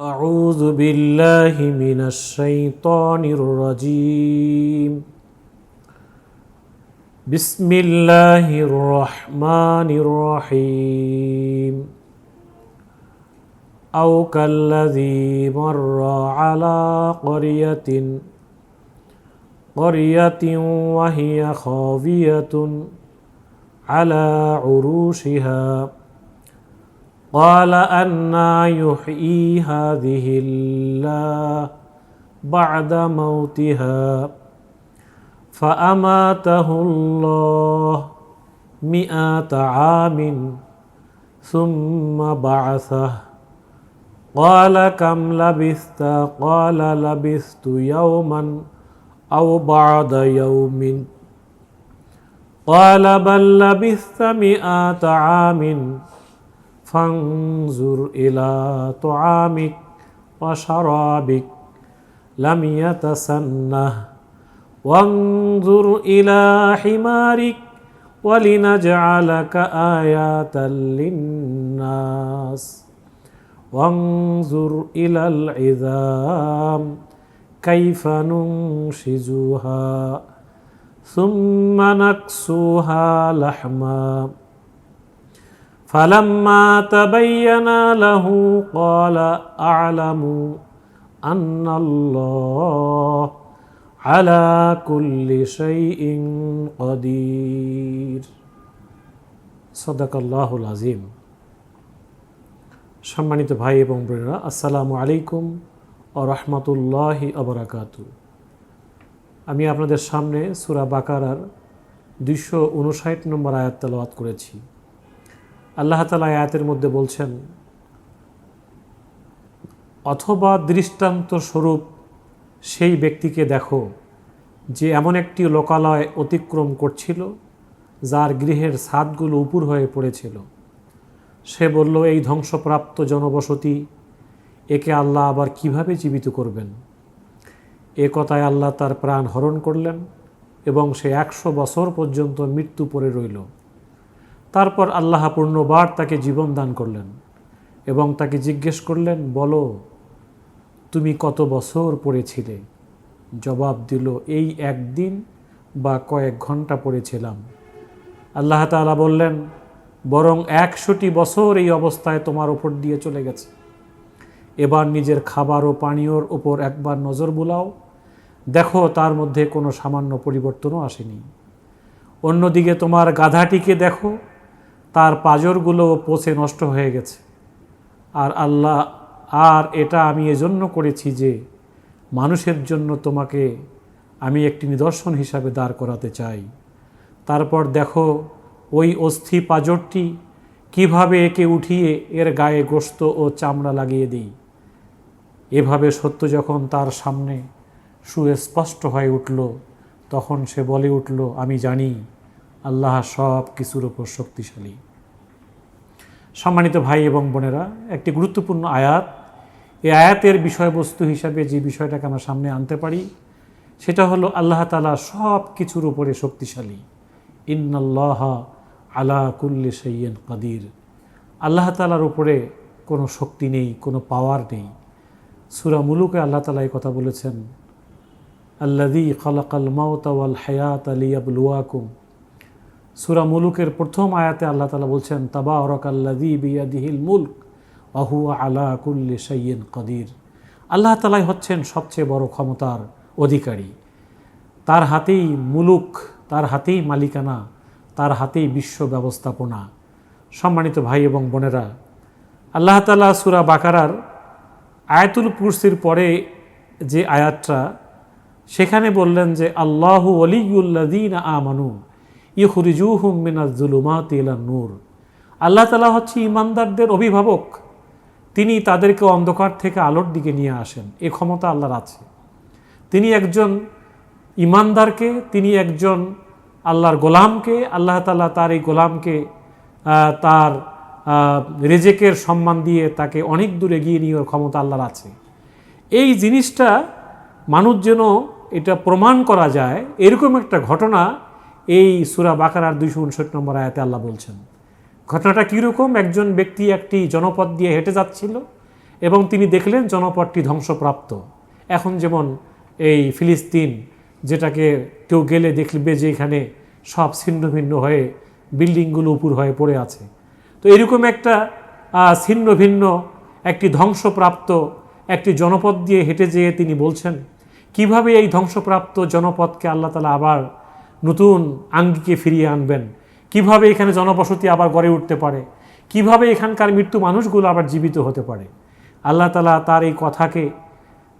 أعوذ بالله من الشيطان الرجيم بسم الله الرحمن الرحيم أو كالذي مر على قرية قرية وهي خاوية على عروشها قال أنا يحيي هذه الله بعد موتها فأماته الله مئة عام ثم بعثه قال كم لبثت قال لبثت يوما أو بعد يوم قال بل لبثت مئة عام فانظر إلى طعامك وشرابك لم يتسنه وانظر إلى حمارك ولنجعلك آية للناس وانظر إلى العظام كيف ننشزها ثم نكسوها لحما فلما تبين له قال أعلم أن الله على كل شيء قدير صدق الله العظيم সম্মানিত ভাই এবং বোনেরা আসসালামু আলাইকুম ও রহমতুল্লাহি আবরাকাতু আমি আপনাদের সামনে সুরা বাকারার দুইশো উনষাট নম্বর আয়াত তেলাওয়াত করেছি আল্লাহ তালা আয়াতের মধ্যে বলছেন, অথবা দৃষ্টান্ত স্বরূপ সেই ব্যক্তিকে দেখো যে এমন একটি লোকালয় অতিক্রম করছিল, যার গৃহের ছাদগুলো উপুর হয়ে পড়েছিল। সে বলল, এই ধ্বংসপ্রাপ্ত জনবসতি, একে আল্লাহ আবার কীভাবে জীবিত করবেন? এ কথায় আল্লাহ তার প্রাণ হরণ করলেন এবং সে একশো বছর পর্যন্ত মৃত্যু পড়ে রইল। তারপর আল্লাহ পূর্ণবার তাকে জীবন দান করলেন এবং তাকে জিজ্ঞেস করলেন, বলো, তুমি কত বছর পড়েছিলে? জবাব দিল, এই একদিন বা কয়েক ঘণ্টা পড়েছিলাম। আল্লাহ তালা বললেন, বরং একশোটি বছর এই অবস্থায় তোমার ওপর দিয়ে চলে গেছে। এবার নিজের খাবার ও পানীয়র ওপর একবার নজর বুলাও। দেখো, তার মধ্যে কোনো সামান্য পরিবর্তনও আসেনি। অন্যদিকে তোমার গাধাটিকে দেখো তার পাজরগুলো পচে নষ্ট হয়ে গেছে। আর আল্লাহ, আর এটা আমি এজন্য করেছি যে মানুষের জন্য তোমাকে আমি একটি নিদর্শন হিসাবে দাঁড় করাতে চাই। তারপর দেখো, ওই অস্থি পাজরটি কীভাবে একে উঠিয়ে এর গায়ে গোস্ত ও চামড়া লাগিয়ে দিই। এভাবে সত্য যখন তার সামনে সুস্পষ্ট হয়ে উঠল, তখন সে বলে উঠল, আমি জানি আল্লাহ সব কিছুর ওপর শক্তিশালী। সম্মানিত ভাই এবং বোনেরা, একটি গুরুত্বপূর্ণ আয়াত। এই আয়াতের বিষয়বস্তু হিসাবে যে বিষয়টাকে আমরা সামনে আনতে পারি, সেটা হলো আল্লাহ তালা সব কিছুর উপরে শক্তিশালী। ইন্নাল্লাহ আলা কুল্লি সৈয়ন কাদির। আল্লাহ তালার উপরে কোনো শক্তি নেই, কোনো পাওয়ার নেই। সুরা মুলুকে আল্লাহ তালা এই কথা বলেছেন আল্লাদি খালাকাল মাওতাওয়াল হায়াত আলিয়াবলুয়াকুম সুরা মুলুকের প্রথম আয়াতে আল্লাহ তালা বলছেন তাবা ওরক আল্লাদি বিয়াদিহিল মুলক অহু আলা কুল্লি সৈয়ন কদির। আল্লাহ তালাই হচ্ছেন সবচেয়ে বড় ক্ষমতার অধিকারী। তার হাতেই মুলুক, তার হাতেই মালিকানা, তার হাতেই বিশ্ব ব্যবস্থাপনা। সম্মানিত ভাই এবং বোনেরা, আল্লাহ তালা সুরা বাকারার আয়াতুল কুরসির পরে যে আয়াতটা, সেখানে বললেন যে, আল্লাহ অলিউল্লাদিন আমানু। ইহরিজুহুম মিনাজুলুমাত ইলা নূর। আল্লাহ তালা হচ্ছে ইমানদারদের অভিভাবক। তিনি তাদেরকে অন্ধকার থেকে আলোর দিকে নিয়ে আসেন। এ ক্ষমতা আল্লাহর আছে। তিনি একজন ইমানদারকে তিনি একজন আল্লাহর গোলামকে, আল্লাহ তালা তার এই গোলামকে তার রেজেকের সম্মান দিয়ে তাকে অনেক দূর এগিয়ে নেওয়ার ক্ষমতা আল্লাহর আছে। এই জিনিসটা মানুষ যেন এটা প্রমাণ করা যায়, এরকম একটা ঘটনা এই সুরা বাকারার দুইশো উনষাট নম্বর আয়াতে আল্লাহ বলছেন, ঘটনাটা কীরকম? একজন ব্যক্তি একটি জনপদ দিয়ে হেঁটে যাচ্ছিল এবং তিনি দেখলেন জনপদটি ধ্বংসপ্রাপ্ত। এখন যেমন এই ফিলিস্তিন, যেটাকে কেউ গেলে দেখবে যে এখানে সব ছিন্ন ভিন্ন হয়ে বিল্ডিংগুলো উপুর হয়ে পড়ে আছে। তো এরকম একটা ছিন্ন ভিন্ন, একটি ধ্বংসপ্রাপ্ত, একটি জনপদ দিয়ে হেঁটে যেয়ে তিনি বলছেন, কীভাবে এই ধ্বংসপ্রাপ্ত জনপদকে আল্লাহ তালা আবার নতুন আঙ্গিকে ফিরিয়ে আনবেন। কীভাবে এখানে জনবসতি আবার গড়ে উঠতে পারে? কীভাবে এখানকার মৃত্যু মানুষগুলো আবার জীবিত হতে পারে? আল্লাহ তালা তার এই কথাকে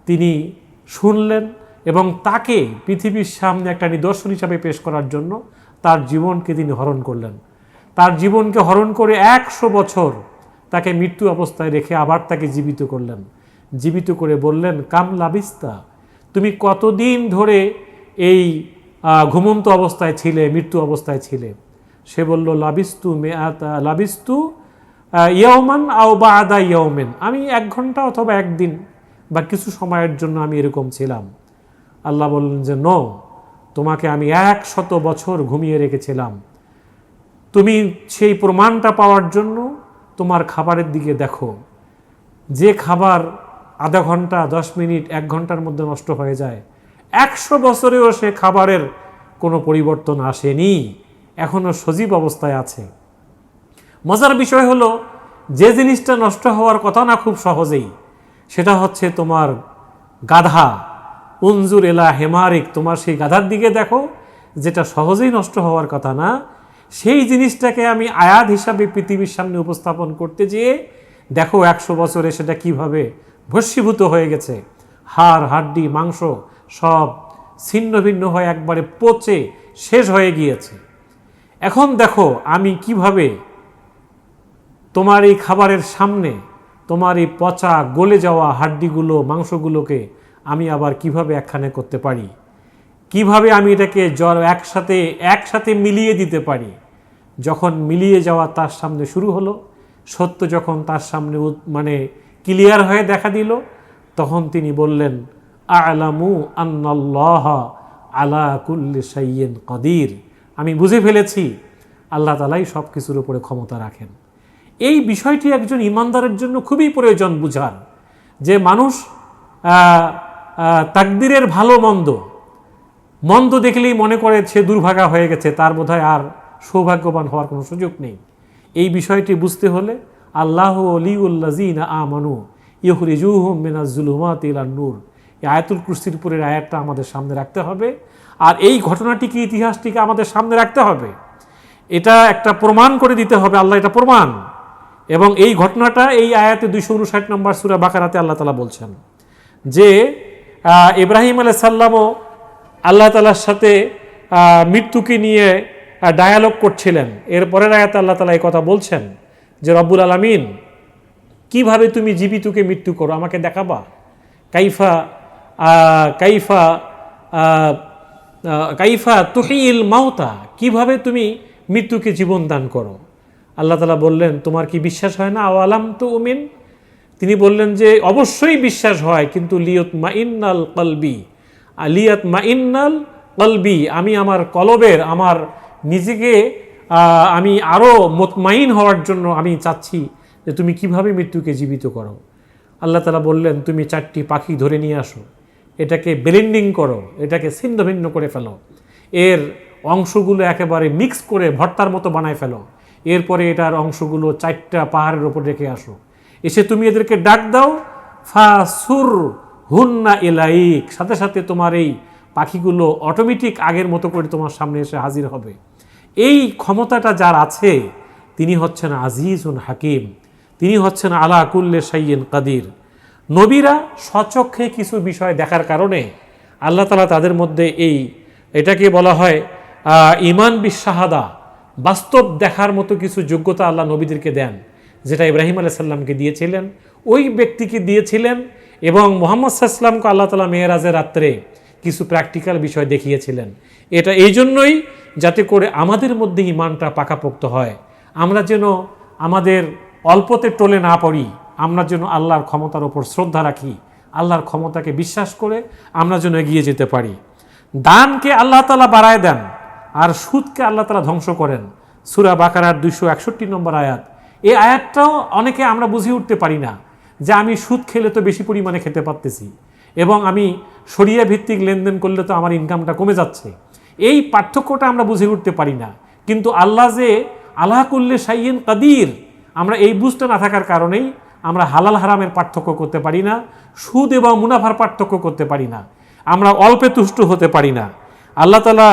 তিনি শুনলেন এবং তাকে পৃথিবীর সামনে একটা নিদর্শন হিসাবে পেশ করার জন্য তার জীবনকে তিনি হরণ করলেন। তার জীবনকে হরণ করে একশো বছর তাকে মৃত্যু অবস্থায় রেখে আবার তাকে জীবিত করলেন। জীবিত করে বললেন, কাম লাবিস্তা, তুমি কতদিন ধরে এই ঘুমন্ত অবস্থায় ছিলে, মৃত্যু অবস্থায় ছিলে। সে বলল, লাবিস্তু মেয়াতা লাবিস্তু ইয়ৌমান আও বা আদা ইয়ৌমেন আমি এক ঘণ্টা অথবা একদিন বা কিছু সময়ের জন্য আমি এরকম ছিলাম। আল্লাহ বললেন যে, নো, তোমাকে আমি এক শত বছর ঘুমিয়ে রেখেছিলাম। তুমি সেই প্রমাণটা পাওয়ার জন্য তোমার খাবারের দিকে দেখো। যে খাবার আধা ঘণ্টা, দশ মিনিট, এক ঘণ্টার মধ্যে নষ্ট হয়ে যায় একশো বছরেও সে খাবারের কোনো পরিবর্তন আসেনি এখনও সজীব অবস্থায় আছে। মজার বিষয় হলো, যে জিনিসটা নষ্ট হওয়ার কথা না খুব সহজেই, সেটা হচ্ছে তোমার গাধা। উঞ্জুর এলা হেমারিক, তোমার সেই গাধার দিকে দেখো, যেটা সহজেই নষ্ট হওয়ার কথা না। সেই জিনিসটাকে আমি আয়াত হিসাবে পৃথিবীর সামনে উপস্থাপন করতে যেয়ে, দেখো একশো বছরে সেটা কীভাবে ভস্মীভূত হয়ে গেছে। হাড়, হাড্ডি, মাংস সব ছিন্ন ভিন্ন হয়ে একবারে পচে শেষ হয়ে গিয়েছে। এখন দেখো আমি কীভাবে তোমার এই খাবারের সামনে তোমার এই পচা গলে যাওয়া হাড্ডিগুলো, মাংসগুলোকে আমি আবার কীভাবে একখানে করতে পারি? কীভাবে আমি এটাকে জ্বর একসাথে একসাথে মিলিয়ে দিতে পারি? যখন মিলিয়ে যাওয়া তার সামনে শুরু হলো, সত্য যখন তার সামনে মানে ক্লিয়ার হয়ে দেখা দিল, তখন তিনি বললেন আলামু আন্নাল্লাহ আলা কুল্লি সাইয়েন কদির। আমি বুঝে ফেলেছি, আল্লাহ তালাই সব কিছুর উপরে ক্ষমতা রাখেন। এই বিষয়টি একজন ইমানদারের জন্য খুবই প্রয়োজন বুঝার, যে মানুষ তাকদিরের ভালো মন্দ মন্দ দেখলেই মনে করে সে দুর্ভাগা হয়ে গেছে, তার বোধহয় আর সৌভাগ্যবান হওয়ার কোনো সুযোগ নেই। এই বিষয়টি বুঝতে হলে আল্লাহ অলিউল্লাজিনা আমানু ইহরিজুহুম মিনাজুলুমাত ইলান নূর এই আয়াতুল কুস্তির উপরের আয়াতটা আমাদের সামনে রাখতে হবে। আর এই ঘটনাটিকে ইতিহাসটিকে আমাদের সামনে রাখতে হবে? এটা একটা প্রমাণ করে দিতে হবে, আল্লাহ এটা প্রমাণ। এবং এই ঘটনাটা এই আয়াতে দুইশো উনষাট নম্বর সুরা বাকারাতে আল্লাহ তালা বলছেন যে ইব্রাহিম আলাই সাল্লামও আল্লাহ তালার সাথে মৃত্যুকে নিয়ে ডায়ালগ করছিলেন। এর পরের আয়াতে আল্লাহ তালা এই কথা বলছেন যে, রব্বুল আলমিন, কীভাবে তুমি জীবিতকে মৃত্যু করো? আমাকে দেখাবা। কাইফা কাইফা কাইফা তুহিল মাওতা কীভাবে তুমি মৃত্যুকে জীবন দান করো? আল্লাহ তালা বললেন, তোমার কি বিশ্বাস হয় না? আওয়ালাম তো উমিন তিনি বললেন যে, অবশ্যই বিশ্বাস হয়, কিন্তু লিয়ত মা ইন্নাল কলবি। লিয়ত মা ইন্নাল কলবি, আমি আমার কলবের, আমার নিজেকে আমি আরও মোতমাইন হওয়ার জন্য আমি চাচ্ছি যে, তুমি কীভাবে মৃত্যুকে জীবিত করো? আল্লাহ তালা বললেন, তুমি চারটি পাখি ধরে নিয়ে আসো। এটাকে ব্লেন্ডিং করো, এটাকে ছিন্ন ভিন্ন করে ফেলো। এর অংশগুলো একেবারে মিক্স করে ভর্তার মতো বানায় ফেলো। এরপরে এটার অংশগুলো চারটা পাহাড়ের ওপর রেখে আসো। এসে তুমি এদেরকে ডাক দাও ফা সুর হুন্না এলাইক সাথে সাথে তোমার এই পাখিগুলো অটোমেটিক আগের মতো করে তোমার সামনে এসে হাজির হবে। এই ক্ষমতাটা যার আছে, তিনি হচ্ছেন আজিজুন হাকিম। তিনি হচ্ছেন আলা কুল্লে সাইয়েন কাদির। নবীরা স্বচক্ষে কিছু বিষয় দেখার কারণে আল্লাহ তালা তাদের মধ্যে এই, এটাকে বলা হয় ইমান বিশ্বাহাদা বাস্তব দেখার মতো কিছু যোগ্যতা আল্লাহ নবীদেরকে দেন, যেটা ইব্রাহিম আলাহ সাল্লামকে দিয়েছিলেন। ওই ব্যক্তিকে দিয়েছিলেন এবং মোহাম্মদ সাল্লামকে আল্লাহ তালা মেয়েরাজের রাত্রে কিছু প্র্যাকটিক্যাল বিষয় দেখিয়েছিলেন। এটা এই জন্যই যাতে করে আমাদের মধ্যে ইমানটা পাকাপোক্ত হয়। আমরা যেন আমাদের অল্পতে টোলে না পড়ি। আমরা যেন আল্লাহর ক্ষমতার ওপর শ্রদ্ধা রাখি, আল্লাহর ক্ষমতাকে বিশ্বাস করে আমরা যেন এগিয়ে যেতে পারি। দানকে আল্লাহ তালা বাড়ায় দেন, আর সুদকে আল্লাহ তালা ধ্বংস করেন। সুরা বাকারার দুইশো একষট্টি নম্বর আয়াত। এই আয়াতটাও অনেকে আমরা বুঝে উঠতে পারি না যে আমি সুদ খেলে তো বেশি পরিমাণে খেতে পারতেছি এবং আমি সরিয়া ভিত্তিক লেনদেন করলে তো আমার ইনকামটা কমে যাচ্ছে। এই পার্থক্যটা আমরা বুঝে উঠতে পারি না। কিন্তু আল্লাহ যে আল্লাহ করলে সাইয়েন কাদির, আমরা এই বুঝতে না থাকার কারণেই আমরা হালাল হারামের পার্থক্য করতে পারি না, সুদ এবং মুনাফার পার্থক্য করতে পারি না, আমরা অল্পে তুষ্ট হতে পারি না। আল্লাহ তালা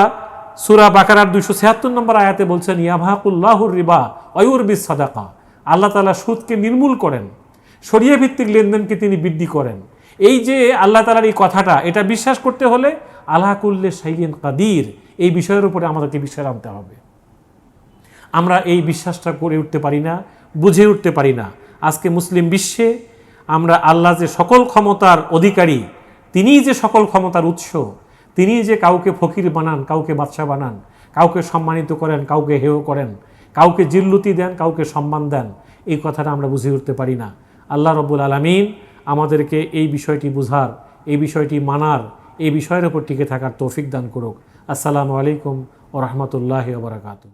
সুরা বাকারার দুইশো ছিয়াত্তর নম্বর আয়াতে বলছেন ইয়াভাকুল্লাহুর রিবা অয়ুর বিস সাদাকা। আল্লাহ তালা সুদকে নির্মূল করেন সরিয়ে ভিত্তিক লেনদেনকে তিনি বৃদ্ধি করেন। এই যে আল্লাহ তালার এই কথাটা, এটা বিশ্বাস করতে হলে আল্লাহ কুল্লে সাইয়েন কাদির, এই বিষয়ের উপরে আমাদেরকে বিশ্বাস আনতে হবে। আমরা এই বিশ্বাসটা করে উঠতে পারি না, বুঝে উঠতে পারি না। আজকে মুসলিম বিশ্বে আমরা আল্লাহ যে সকল ক্ষমতার অধিকারী, তিনিই যে সকল ক্ষমতার উৎস, তিনিই যে কাউকে ফকির বানান, কাউকে বাদশা বানান, কাউকে সম্মানিত করেন, কাউকে হেয় করেন, কাউকে জিল্লুতি দেন, কাউকে সম্মান দেন, এই কথাটা আমরা বুঝে উঠতে পারি না। আল্লাহ রব্বুল আলমিন আমাদেরকে এই বিষয়টি বুঝার, এই বিষয়টি মানার, এই বিষয়ের ওপর টিকে থাকার তৌফিক দান করুক। আসসালামু আলাইকুম ও রহমতুল্লাহ বারাকাতু